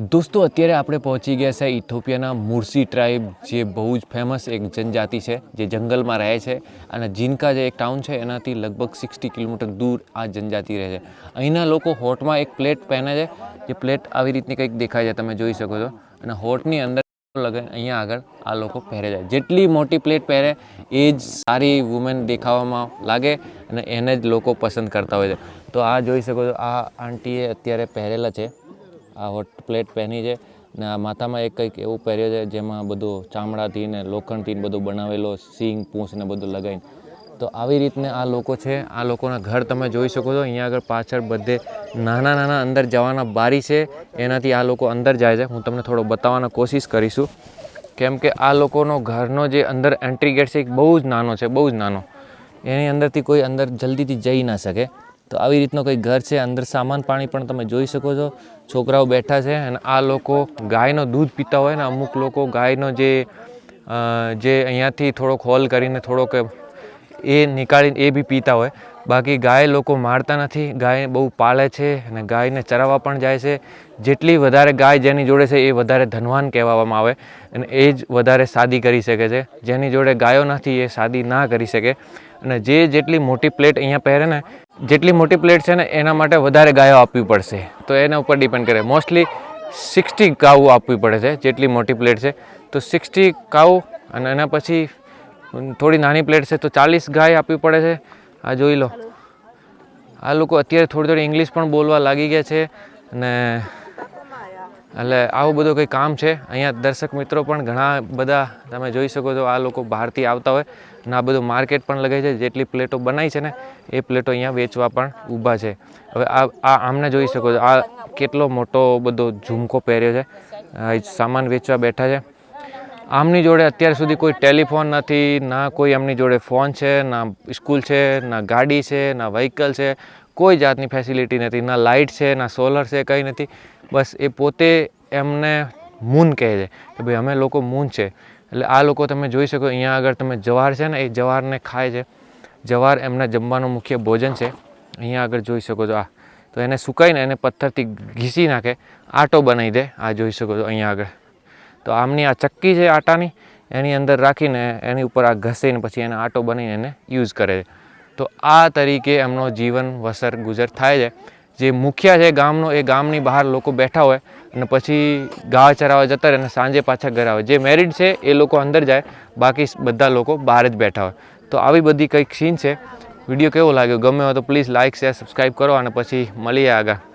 દોસ્તો, અત્યારે આપણે પહોંચી ગયા છે ઇથોપિયાના મુર્સી ટ્રાઇબ, જે બહુ જ ફેમસ એક જનજાતિ છે, જે જંગલમાં રહે છે. અને જીનકા જે એક ટાઉન છે, એનાથી લગભગ સિક્સટી કિલોમીટર દૂર આ જનજાતિ રહે છે. અહીંના લોકો હોટમાં એક પ્લેટ પહેરે છે, જે પ્લેટ આવી રીતની કંઈક દેખાય છે, તમે જોઈ શકો છો. અને હોટની અંદર લગે, અહીંયા આગળ આ લોકો પહેરે છે. જેટલી મોટી પ્લેટ પહેરે, એ જ સારી વુમેન દેખાવામાં લાગે અને એને જ લોકો પસંદ કરતા હોય છે. તો આ જોઈ શકો છો, આ આંટીએ અત્યારે પહેરેલા છે. આ હોટ પ્લેટ પહેરી છે ને આ માથામાં એક કંઈક એવું પહેર્યું છે જેમાં બધું ચામડાથી ને લોખંડથી બધું બનાવેલો સિંગ, પૂંછ ને બધું લગાવીને. તો આવી રીતને આ લોકો છે, આ લોકોના ઘર તમે જોઈ શકો છો. અહીંયા આગળ પાછળ બધે નાના નાના અંદર જવાના બારી છે, એનાથી આ લોકો અંદર જાય છે. હું તમને થોડો બતાવવાનો કોશિશ કરીશું. કેમ કે આ લોકોનો ઘરનો જે અંદર એન્ટ્રી ગેટ છે એ બહુ જ નાનો છે, બહુ જ નાનો. એની અંદરથી કોઈ અંદર જલ્દીથી જઈ ના શકે. તો આવી રીતનો કંઈ ઘર છે, અંદર સામાન પાણી પણ તમે જોઈ શકો છો. છોકરાઓ બેઠા છે અને આ લોકો ગાયનો દૂધ પીતા હોય ને, અમુક લોકો ગાયનો જે જે અહીંયાથી થોડોક હોલ કરીને થોડોક એ નીકાળીને એ બી પીતા હોય. બાકી ગાય લોકો મારતા નથી, ગાય બહુ પાળે છે અને ગાયને ચરાવવા પણ જાય છે. જેટલી વધારે ગાય જેની જોડે છે, એ વધારે ધનવાન કહેવામાં આવે અને એ જ વધારે સાદી કરી શકે છે. જેની જોડે ગાયો નથી, એ સાદી ના કરી શકે. અને જે જેટલી મોટી પ્લેટ અહીંયા પહેરે ને, જેટલી મોટી પ્લેટ છે ને, એના માટે વધારે ગાયો આપવી પડશે. તો એના ઉપર ડિપેન્ડ કરે. મોસ્ટલી સિક્સટી કાઉ આપવી પડે છે, જેટલી મોટી પ્લેટ છે. તો સિક્સટી કાઉ અને એના પછી થોડી નાની પ્લેટ છે, તો ચાલીસ ગાય આપવી પડે છે. આ જોઈ લો. આ લોકો અત્યારે થોડી થોડી ઇંગ્લિશ પણ બોલવા લાગી ગયા છે અને એટલે આવું બધું કંઈ કામ છે? અહીંયા દર્શક મિત્રો પણ ઘણા બધા તમે જોઈ શકો છો, આ લોકો બહારથી આવતા હોય અને આ બધું માર્કેટ પણ લગાવી છે, જેટલી પ્લેટો બનાવી છે ને, એ પ્લેટો અહીંયા વેચવા પણ ઊભા છે. હવે આ આ આમને જોઈ શકો છો, આ કેટલો મોટો બધો ઝુમકો પહેર્યો છે. સામાન વેચવા બેઠા છે. આમની જોડે અત્યાર સુધી કોઈ ટેલિફોન નથી, ના કોઈ એમની જોડે ફોન છે, ના સ્કૂલ છે, ના ગાડી છે, ના વ્હીકલ છે. કોઈ જાતની ફેસિલિટી નથી, ના લાઇટ છે, ના સોલર છે, કંઈ નથી. બસ એ પોતે એમને મૂન કહે છે કે ભાઈ અમે લોકો મૂન છે. એટલે આ લોકો તમે જોઈ શકો, અહીંયા આગળ તમે જવાર છે ને, એ જવારને ખાય છે. જવાર એમના જમવાનું મુખ્ય ભોજન છે. અહીંયા આગળ જોઈ શકો છો, આ. તો એને સુકાઈને એને પથ્થરથી ઘીસી નાખે. આટો બનાવી દે, આ જોઈ શકો છો અહીંયા આગળ. તો આમની આ ચક્કી છે આટાની, એની અંદર રાખીને એની ઉપર આ ઘસીને પછી એને આટો બનાવીને એને યુઝ કરે છે. તો આ તરીકે એમનો જીવન વસર ગુજર થાય છે. જે મુખ્ય છે ગામનો, એ ગામની બહાર લોકો બેઠા હોય અને પછી ગાય ચરાવવા જતા રહે અને સાંજે પાછા ઘરે આવે. જે મેરિડ છે, એ લોકો અંદર જાય, બાકી બધા લોકો બહાર જ બેઠા હોય. તો આવી બધી કંઈક સીન છે. વીડિયો કેવો લાગ્યો? ગમે હોય તો પ્લીઝ લાઇક શેર સબસ્ક્રાઈબ કરો અને પછી મળીએ આગળ.